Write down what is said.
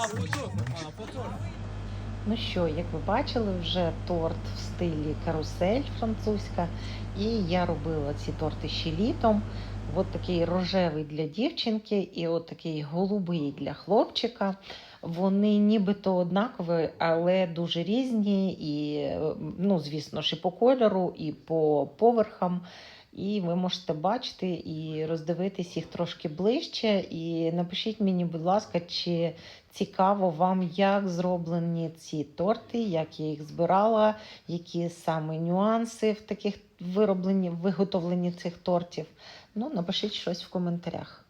Pas photo, pas photo là. Ну що, як ви бачили, вже торт в стилі карусель французька. І я робила ці торти ще літом. От такий рожевий для дівчинки і от такий голубий для хлопчика. Вони нібито однакові, але дуже різні. І, ну, звісно ж, і по кольору, і по поверхам. І ви можете бачити і роздивитись їх трошки ближче. І напишіть мені, будь ласка, чи цікаво вам, як зроблені ці торти, як я їх збирала, які саме нюанси в таких виробленні, виготовленні цих тортів. Ну, напишіть щось в коментарях.